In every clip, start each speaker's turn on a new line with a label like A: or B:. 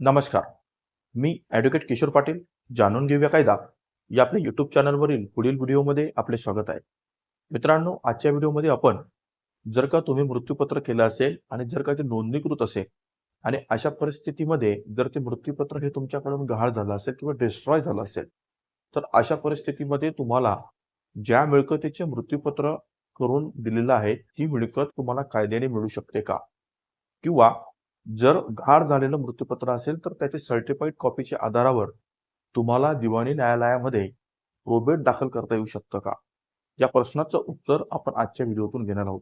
A: नमस्कार. मी ॲडव्होकेट किशोर पाटील जाणून घेऊया कायदा. या आपल्या यूट्यूब चॅनलवरील पुढील व्हिडिओमध्ये आपले स्वागत आहे. मित्रांनो आजच्या व्हिडिओमध्ये आपण जर का तुम्ही मृत्यूपत्र केलं असेल आणि जर का ते नोंदणीकृत असेल आणि अशा परिस्थितीमध्ये जर ते मृत्यूपत्र हे तुमच्याकडून गहाळ झालं असेल किंवा डिस्ट्रॉय झालं असेल तर अशा परिस्थितीमध्ये तुम्हाला ज्या मिळकतीचे मृत्यूपत्र करून दिलेलं आहे ती मिळकत तुम्हाला कायद्याने मिळू शकते का? किंवा जर गाढ झालेलं मृत्यूपत्र असेल तर त्याचे सर्टिफाईड कॉपीच्या आधारावर तुम्हाला दिवाणी न्यायालयामध्ये प्रोबेट दाखल करता येऊ शकतं का? या प्रश्नाचं उत्तर आपण आजच्या व्हिडिओतून घेणार आहोत.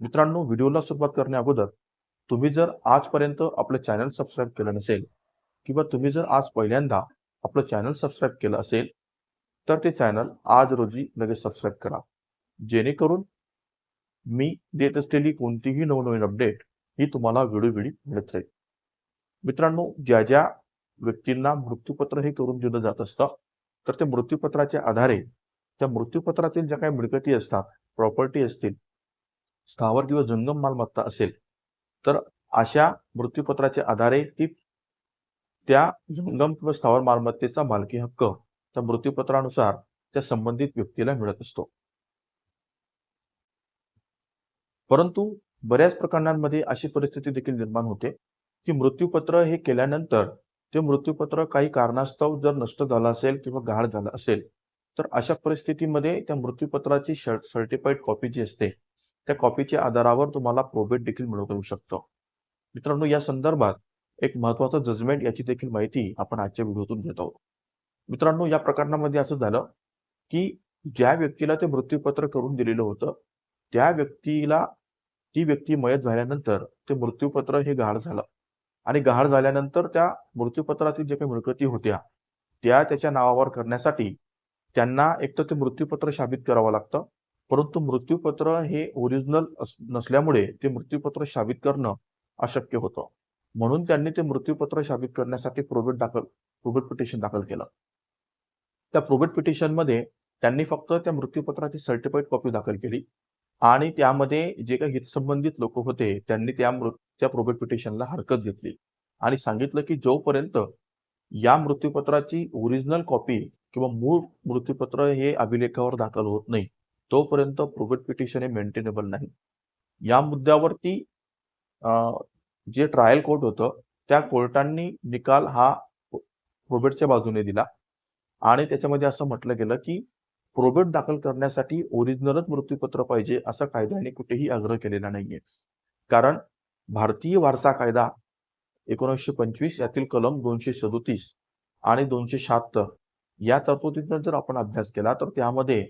A: मित्रांनो व्हिडिओला सुरुवात करण्या अगोदर तुम्ही जर आजपर्यंत आपलं चॅनल सबस्क्राईब केलं नसेल किंवा तुम्ही जर आज पहिल्यांदा आपलं चॅनल सबस्क्राईब केलं असेल तर ते चॅनल आज रोजी लगेच सबस्क्राईब करा. जेणेकरून मी देत असलेली कोणतीही नवनवीन अपडेट ही तुम्हाला वेळोवेळी मिळत राहील मित्रांनो ज्या ज्या व्यक्तींना मृत्यूपत्र हे करून दिलं जात असतं तर ते मृत्यूपत्राच्या आधारे त्या मृत्यूपत्रातील ज्या काही मिळकती असतात प्रॉपर्टी असतील स्थावर किंवा जंगम मालमत्ता असेल तर अशा मृत्यूपत्राच्या आधारे ती त्या जंगम किंवा स्थावर मालमत्तेचा मालकी हक्क त्या मृत्यूपत्रानुसार त्या संबंधित व्यक्तीला मिळत असतो. परंतु बऱ्याच प्रकरणांमध्ये अशी परिस्थिती देखील निर्माण होते की मृत्यूपत्र हे केल्यानंतर ते मृत्यूपत्र काही कारणास्तव जर नष्ट झालं असेल किंवा गहाळ झालं असेल तर अशा परिस्थितीमध्ये त्या मृत्यूपत्राची सर्टिफाईड कॉपी जी असते त्या कॉपीच्या आधारावर तुम्हाला प्रोबेट देखील मिळवता येऊ शकतं. मित्रांनो या संदर्भात एक महत्त्वाचा जजमेंट याची देखील माहिती आपण आजच्या व्हिडिओतून घेत आहोत. मित्रांनो या प्रकरणामध्ये असं झालं की ज्या व्यक्तीला ते मृत्यूपत्र करून दिलेलं होतं त्या व्यक्तीला ती व्यक्ती मयत झाल्यानंतर ते मृत्यूपत्र हे गहाळ झालं. आणि गहाळ झाल्यानंतर त्या मृत्यूपत्रातील जे काही मिळकती होत्या त्या त्याच्या नावावर करण्यासाठी त्यांना एक तर ते मृत्यूपत्र साबित करावं लागतं परंतु मृत्यूपत्र हे ओरिजिनल नसल्यामुळे ते मृत्यूपत्र साबित करणं अशक्य होतं. म्हणून त्यांनी ते मृत्यूपत्र साबित करण्यासाठी प्रोबेट दाखल प्रोबेट पिटिशन दाखल केलं. त्या प्रोबेट पिटिशनमध्ये त्यांनी फक्त त्या मृत्यूपत्राची सर्टिफाईड कॉपी दाखल केली. आणि त्यामध्ये जे काही हितसंबंधित लोक होते त्यांनी त्या मृत त्या प्रोबेट पिटिशनला हरकत घेतली. आणि सांगितलं की जोपर्यंत या मृत्यूपत्राची ओरिजिनल कॉपी किंवा मूळ मृत्यूपत्र हे अभिलेखावर दाखल होत नाही तोपर्यंत प्रोबेट पिटिशन हे मेंटेनेबल नाही. या मुद्द्यावरती जे ट्रायल कोर्ट होतं त्या कोर्टांनी निकाल हा प्रोबेटच्या बाजूने दिला. आणि त्याच्यामध्ये असं म्हटलं गेलं की प्रोबेट दाखल करण्यासाठी ओरिजिनलच मृत्यूपत्र पाहिजे असा कायद्याने कुठेही आग्रह केलेला नाहीये. कारण भारतीय वारसा कायदा एकोणीसशे पंचवीस यातील कलम दोनशे सदोतीस आणि दोनशे शहात्तर या तरतुदीचा जर आपण अभ्यास केला तर त्यामध्ये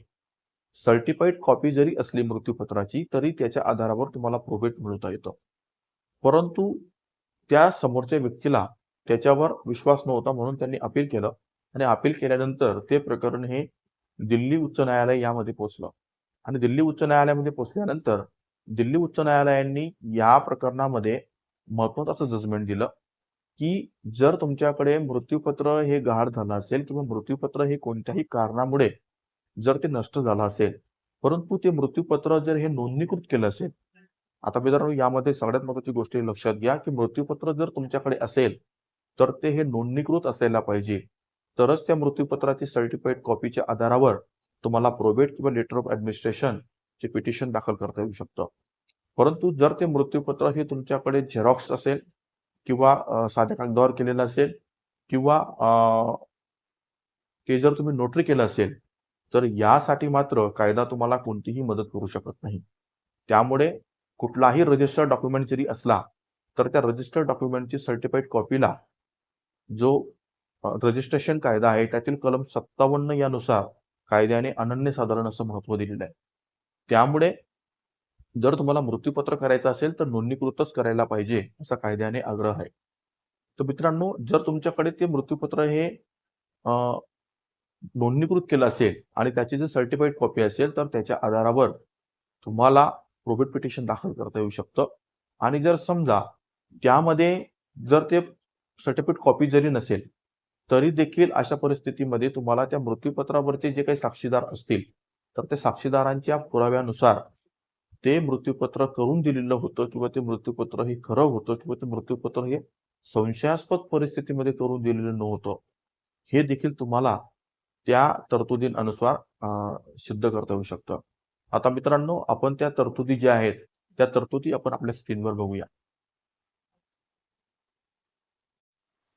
A: सर्टिफाईड कॉपी जरी असली मृत्यूपत्राची तरी त्याच्या आधारावर तुम्हाला प्रोबेट मिळवता येतं. परंतु त्या समोरच्या व्यक्तीला त्याच्यावर विश्वास नव्हता म्हणून त्यांनी अपील केलं. आणि अपील केल्यानंतर ते प्रकरण हे दिल्ली उच्च न्यायालय यामध्ये पोहोचलं आणि दिल्ली उच्च न्यायालयामध्ये पोहोचल्यानंतर दिल्ली उच्च न्यायालयांनी या प्रकरणामध्ये महत्वाचं असं जजमेंट दिलं की जर तुमच्याकडे मृत्यूपत्र हे गहाळ झालं असेल किंवा मृत्यूपत्र हे कोणत्याही कारणामुळे जर ते नष्ट झालं असेल परंतु ते मृत्यूपत्र जर हे नोंदणीकृत केलं असेल आता मित्रांनो यामध्ये सगळ्यात महत्वाची गोष्ट लक्षात घ्या की मृत्यूपत्र जर तुमच्याकडे असेल तर ते हे नोंदणीकृत असायला पाहिजे. तरच त्या मृत्यूपत्राची सर्टिफाईड कॉपीच्या आधारावर तुम्हाला प्रोबेट किंवा लेटर ऑफ ऍडमिनिस्ट्रेशन चे पिटिशन दाखल करता येऊ शकतं. परंतु जर ते मृत्यूपत्र हे तुमच्याकडे झेरॉक्स असेल किंवा साध्या कागदावर केलेलं असेल किंवा ते जर तुम्ही नोटरी केलं असेल तर यासाठी मात्र कायदा तुम्हाला कोणतीही मदत करू शकत नाही. त्यामुळे कुठलाही रजिस्टर्ड डॉक्युमेंट जरी असला तर त्या रजिस्टर्ड डॉक्युमेंटची सर्टिफाईड कॉपीला जो रजिस्ट्रेशन कायदा आहे त्यातील कलम सत्तावन्न यानुसार कायद्याने अनन्यसाधारण असं महत्त्व दिलेलं आहे. त्यामुळे जर तुम्हाला मृत्यूपत्र करायचं असेल तर नोंदणीकृतच करायला पाहिजे असा कायद्याने आग्रह आहे. तर मित्रांनो जर तुमच्याकडे ते मृत्यूपत्र हे नोंदणीकृत केलं असेल आणि त्याची जर सर्टिफाईड कॉपी असेल तर त्याच्या आधारावर तुम्हाला प्रोबेट पिटिशन दाखल करता येऊ शकतं. आणि जर समजा त्यामध्ये जर ते सर्टिफिकेट कॉपी जरी नसेल तरी देखील अशा परिस्थितीमध्ये तुम्हाला त्या मृत्यूपत्रावरचे जे काही साक्षीदार असतील तर ते साक्षीदारांच्या पुराव्यानुसार ते मृत्यूपत्र करून दिलेलं होतं किंवा ते मृत्यूपत्र हे खरं होतं किंवा ते मृत्यूपत्र हे संशयास्पद परिस्थितीमध्ये करून दिलेलं नव्हतं हे देखील तुम्हाला त्या तरतुदींनुसार अनुसार सिद्ध करता येऊ शकतं. आता मित्रांनो आपण त्या तरतुदी ज्या आहेत त्या तरतुदी आपण आपल्या स्क्रीनवर बघूया.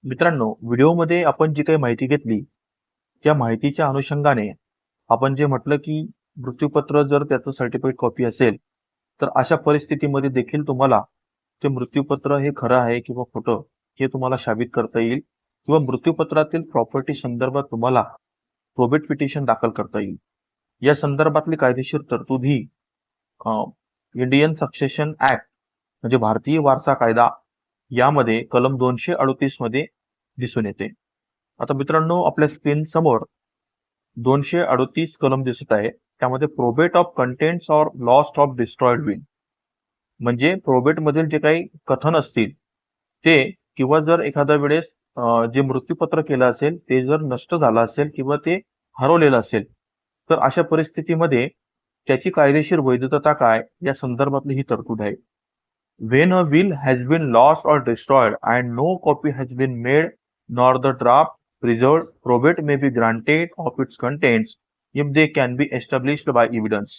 A: मित्रांनो व्हिडिओमध्ये आपण जी काही माहिती घेतली त्या माहितीच्या अनुषंगाने आपण जे म्हटलं की मृत्यूपत्र जर त्याचं सर्टिफिकेट कॉपी असेल तर अशा परिस्थितीमध्ये देखील तुम्हाला ते मृत्यूपत्र हे खरं आहे किंवा खोटं हे तुम्हाला साबित करता येईल किंवा मृत्यूपत्रातील प्रॉपर्टी संदर्भात तुम्हाला प्रोबेट पिटिशन दाखल करता येईल. या संदर्भातली कायदेशीर तरतूद ही इंडियन सक्सेशन ऍक्ट म्हणजे भारतीय वारसा कायदा यामध्ये कलम दोनशे अडतीसमध्ये दिसून येते. आता मित्रांनो आपल्या स्क्रीन समोर दोनशे अडतीस कलम दिसत आहे. त्यामध्ये probate of contents or lost of destroyed will म्हणजे प्रोबेट मधील जे काही कथन असतील ते किंवा जर एखाद्या वेळेस जे मृत्यूपत्र केलं असेल ते जर नष्ट झालं असेल किंवा ते हरवलेलं असेल तर अशा परिस्थितीमध्ये त्याची कायदेशीर वैधता काय या संदर्भातली ही तरतूद आहे. When a will has been lost or destroyed and no copy has been made nor the draft preserved, probate may be granted of its contents if they can be established by evidence.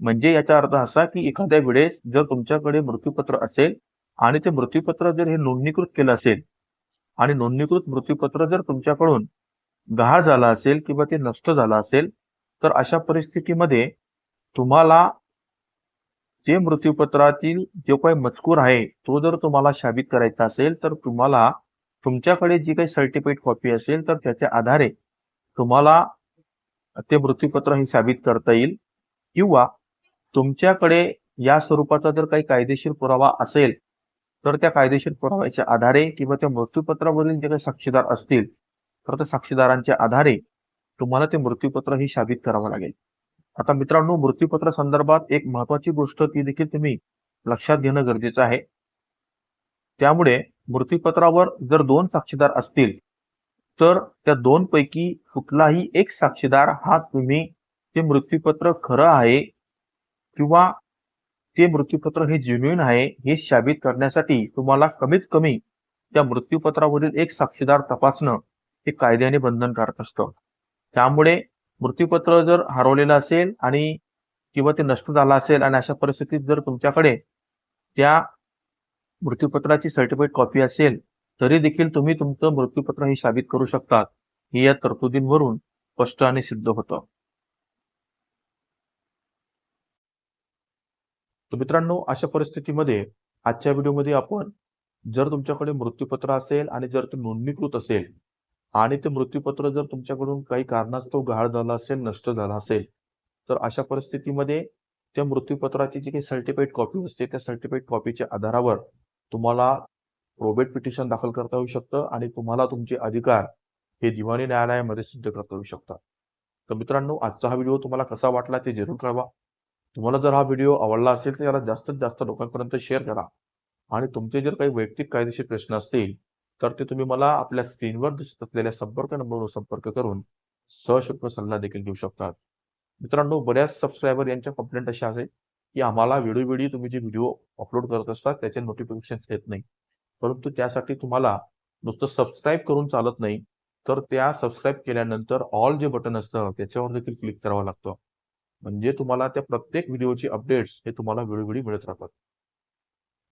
A: म्हणजे याचा अर्थ असा की एखाद्या वेळेस जर तुमच्याकडे मृत्यूपत्र असेल आणि ते मृत्यूपत्र जर हे नोंदणीकृत केलं असेल आणि नोंदणीकृत मृत्यूपत्र जर तुमच्याकडून गहाळ झाला असेल किंवा ते नष्ट झालं असेल तर अशा परिस्थितीमध्ये तुम्हाला जे मृत्यूपत्रातील जो काही मजकूर आहे तो जर तुम्हाला साबित करायचा असेल तर तुम्हाला तुमच्याकडे जी काही सर्टिफिकेट कॉपी असेल तर त्याच्या आधारे तुम्हाला ते मृत्यूपत्र हे साबित करता येईल. किंवा तुमच्याकडे या स्वरूपाचा जर काही कायदेशीर पुरावा असेल तर त्या कायदेशीर पुराव्याच्या आधारे किंवा त्या मृत्यूपत्रावरील जे काही साक्षीदार असतील तर त्या साक्षीदारांच्या आधारे तुम्हाला ते मृत्यूपत्र हे साबित करावं लागेल. आता मित्रांनो मृत्यूपत्र संदर्भात एक महत्वाची गोष्ट ती देखील तुम्ही लक्षात घेणं गरजेचं आहे. त्यामुळे मृत्यूपत्रावर जर दोन साक्षीदार असतील तर त्या दोन पैकी कुठलाही एक साक्षीदार हा तुम्ही ते मृत्यूपत्र खरं आहे किंवा ते मृत्यूपत्र हे जेन्युइन आहे हे साबित करण्यासाठी तुम्हाला कमीत कमी त्या मृत्यूपत्रावरील एक साक्षीदार तपासणं हे कायद्याने बंधनकारक असतं. त्यामुळे मृत्यूपत्र जर हरवलेलं असेल आणि किंवा ते नष्ट झालं असेल आणि अशा परिस्थितीत जर तुमच्याकडे त्या मृत्यूपत्राची सर्टिफिकेट कॉपी असेल तरी देखील तुम्ही तुमचं मृत्यूपत्र हे साबित करू शकतात. हे या तरतुदींवरून स्पष्ट आणि सिद्ध होतं. तर मित्रांनो अशा परिस्थितीमध्ये आजच्या व्हिडिओमध्ये आपण जर तुमच्याकडे मृत्यूपत्र असेल आणि जर ते नोंदणीकृत असेल आणि ते मृत्यूपत्र जर तुमच्याकडून काही कारणास्तव गहाळ झाला असेल नष्ट झाला असेल तर अशा परिस्थितीमध्ये त्या मृत्यूपत्राची जी काही सर्टिफिकेट कॉपी असते त्या सर्टिफिकेट कॉपीच्या आधारावर तुम्हाला प्रोबेट पिटिशन दाखल करता येऊ शकतं आणि तुम्हाला तुमचे अधिकार हे दिवाणी न्यायालयामध्ये सिद्ध करता येऊ शकतात. तर मित्रांनो आजचा हा व्हिडिओ तुम्हाला कसा वाटला ते जरूर कळवा. तुम्हाला जर हा व्हिडिओ आवडला असेल तर याला जास्तीत जास्त लोकांपर्यंत शेअर करा. आणि तुमचे जर काही वैयक्तिक कायदेशीर प्रश्न असतील तर ते तुम्ही मला आपल्या स्क्रीनवर दिसत असलेल्या संपर्क नंबरवर संपर्क करून सशुल्क सल्ला देखील देऊ शकतात. मित्रांनो बऱ्याच सबस्क्रायबर यांच्या कंप्लेंट अशा आहे की आम्हाला वेळोवेळी तुम्ही जे व्हिडिओ अपलोड करत असतात त्याचे नोटिफिकेशन येत नाही. परंतु त्यासाठी तुम्हाला नुसतं सबस्क्राईब करून चालत नाही तर त्या सबस्क्राईब केल्यानंतर ऑल जे बटन असतं त्याच्यावर देखील क्लिक करावं लागतं. म्हणजे तुम्हाला त्या प्रत्येक व्हिडिओची अपडेट्स हे तुम्हाला वेळोवेळी मिळत राहतात.